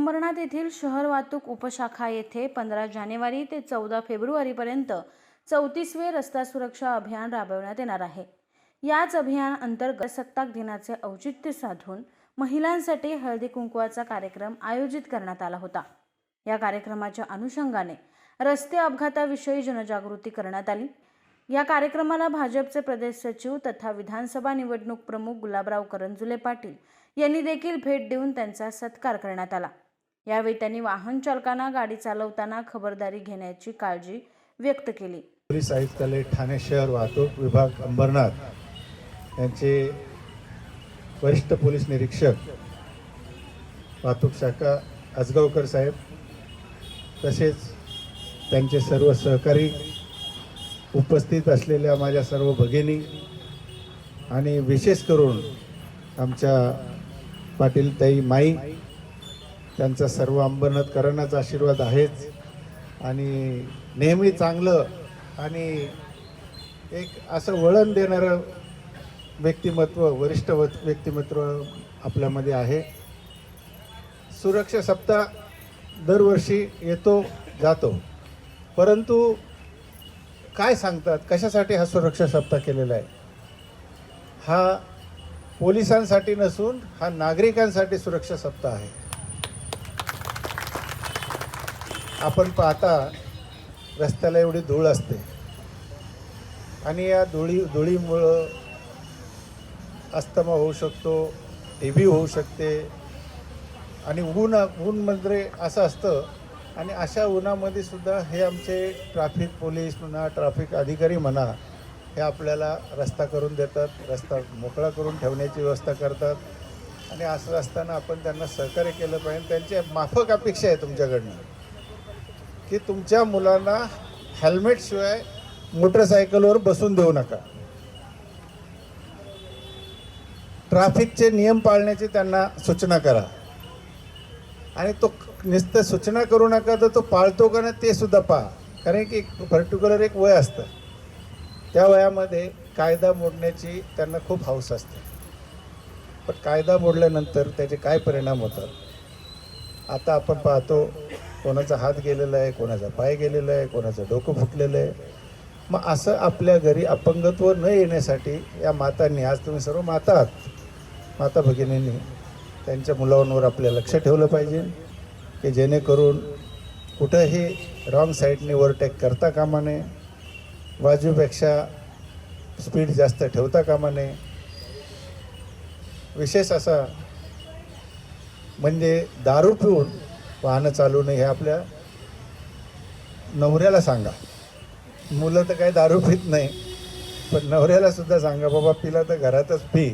अंबरनाथ येथील शहर वाहतूक उपशाखा येथे पंधरा जानेवारी ते चौदा फेब्रुवारीपर्यंत चौतीसवे रस्ता सुरक्षा अभियान राबवण्यात येणार आहे. याच अभियान अंतर्गत सत्ताक दिनाचे औचित्य साधून महिलांसाठी हळदी कुंकवाचा कार्यक्रम आयोजित करण्यात आला होता. या कार्यक्रमाच्या अनुषंगाने रस्ते अपघाताविषयी जनजागृती करण्यात आली. या कार्यक्रमाला भाजपचे प्रदेश सचिव तथा विधानसभा निवडणूक प्रमुख गुलाबराव करंजुले पाटील यांनी देखील भेट देऊन त्यांचा सत्कार करण्यात आला. यावेळी त्यांनी वाहन चालकांना गाडी चालवताना खबरदारी घेण्याची काळजी व्यक्त केली. पोलीस आयुक्तालय ठाणे शहर वाहतूक विभाग अंबरनाथ यांचे वरिष्ठ पोलीस निरीक्षक वाहतूक शाखा आजगावकर साहेब तसेच त्यांचे सर्व सहकारी उपस्थित असलेल्या माझ्या सर्व भगिनी आणि विशेष करून आमच्या पाटील ताई माई त्यांचा सर्व अंबरनाथकरांनाचा आशीर्वाद आहेच. आणि नेहमी चांगलं आणि एक असं वळण देणारं व्यक्तिमत्व वरिष्ठ व- व्यक्तिमत्व आपल्यामध्ये आहे. सुरक्षा सप्ताह दरवर्षी येतो जातो. परंतु काय सांगतात? कशासाठी हा सुरक्षा सप्ताह केलेला आहे? हा पोलिसांसाठी नसून हा नागरिकांसाठी सुरक्षा सप्ताह आहे. आपण पाहता रस्त्याला एवढी धूळ असते. आणि या धुळी धुळीमुळं अस्थमा होऊ शकतो टी बी होऊ शकते. आणि ऊन ऊन म्हणजे असं असतं. आणि अशा उन्हामध्ये सुद्धा हे आमचे ट्रॅफिक पोलीस म्हणा ट्रॅफिक अधिकारी म्हणा हे आपल्याला रस्ता करून देतात रस्ता मोकळा करून ठेवण्याची व्यवस्था करतात. आणि असं असताना आपण त्यांना सहकार्य केलं पाहिजे. त्यांची माफक अपेक्षा आहे तुमच्याकडनं. की तुमच्या मुलांना हेल्मेटशिवाय मोटरसायकलवर बसून देऊ नका. ट्रॅफिकचे नियम पाळण्याची त्यांना सूचना करा. आणि तो नुसतं सूचना करू नका तर तो पाळतो का ना ते सुद्धा पहा. कारण की पर्टिक्युलर एक वय असतं. त्या वयामध्ये कायदा मोडण्याची त्यांना खूप हौस असते. पण कायदा मोडल्यानंतर त्याचे काय परिणाम होतात? आता आपण पाहतो कोणाचा हात गेलेला आहे कोणाचा पाय गेलेला आहे कोणाचं डोकं फुटलेलं आहे. मग असं आपल्या घरी अपंगत्व न येण्यासाठी या मातांनी आज तुम्ही सर्व माता आहात माता भगिनींनी त्यांच्या मुलांवर आपलं लक्ष ठेवलं पाहिजे की जेणेकरून कुठंही रॉंग साईडने ओव्हरटेक करता कामा नये बाजूपेक्षा स्पीड जास्त ठेवता कामा नये. विशेष असा म्हणजे दारू पिऊन वाहनं चालू हे आपल्या नवऱ्याला सांगा. मुलं तर काही दारू पित नाही पण नवऱ्याला सुद्धा सांगा बाबा पिला तर घरातच पी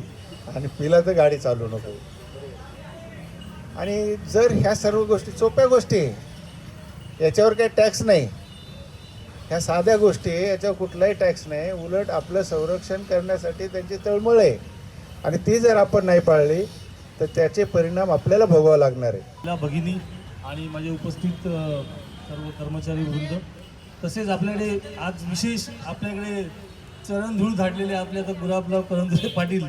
आणि पिला तर गाडी चालू नको. आणि जर ह्या सर्व गोष्टी सोप्या गोष्टी आहे. याच्यावर काही टॅक्स नाही ह्या साध्या गोष्टी आहे, याच्यावर कुठलाही टॅक्स नाही उलट आपलं संरक्षण करण्यासाठी त्यांची तळमळ आहे. आणि ती जर आपण नाही पाळली तर त्याचे परिणाम आपल्याला भोगावं लागणार आहे. भगिनी आणि माझे उपस्थित सर्व कर्मचारी वृंद. तसेच आपल्याकडे आज विशेष आपल्याकडे चरणधूळ धाडलेले आपले आता गुलाबराव करंदरे पाटील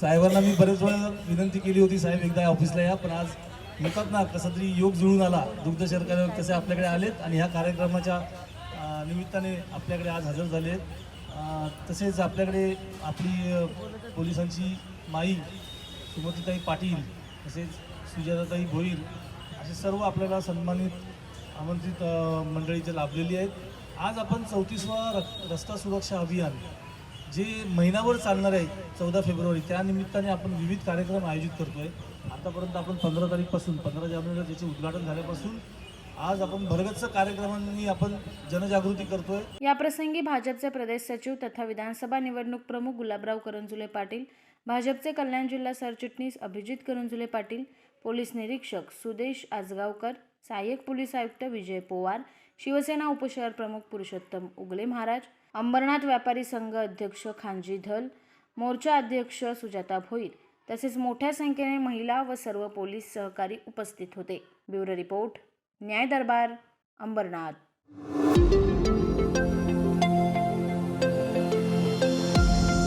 साहेबांना मी बरेच वेळा विनंती केली होती साहेब एकदा ऑफिसला या पण आज म्हणतात ना कसा तरी योग जुळून आला दुग्ध सरकार कसे आपल्याकडे आलेत आणि ह्या कार्यक्रमाच्या निमित्ताने आपल्याकडे आज हजर झाले आहेत. तसेच आपल्याकडे आपली पोलिसांची माई सुमतीताई पाटील तसेच सुजाताताई भोईर असे सर्व आपल्याला सन्मानित आमंत्रित मंडळी जे लाभलेली आहेत. आज आपण चौतीसवा र रस्ता सुरक्षा अभियान जे महिनाभर चालणार आहे चौदा फेब्रुवारी त्या निमित्ताने आपण विविध कार्यक्रम आयोजित करतो आहे आतापर्यंत आपण पंधरा तारीखपासून पंधरा जानेवारीला त्याचे उद्घाटन झाल्यापासून आज आपण भरगच्च कार्यक्रमांनी आपण जनजागृती करतोय. या प्रसंगी भाजपचे प्रदेश सचिव तथा विधानसभा निवडणूक प्रमुख गुलाबराव करंजुले पाटील भाजपचे कल्याण जिल्हा सरचिटणीस अभिजित करंजुले पाटील पोलीस निरीक्षक सुदेश आजगावकर सहाय्यक पोलीस आयुक्त विजय पोवार शिवसेना उपशहर प्रमुख पुरुषोत्तम उगले महाराज अंबरनाथ व्यापारी संघ अध्यक्ष खानजी धल मोर्चा अध्यक्ष सुजाता भोईर तसेच मोठ्या संख्येने महिला व सर्व पोलीस सहकारी उपस्थित होते. ब्युरो रिपोर्ट न्याय दरबार अंबरनाथ.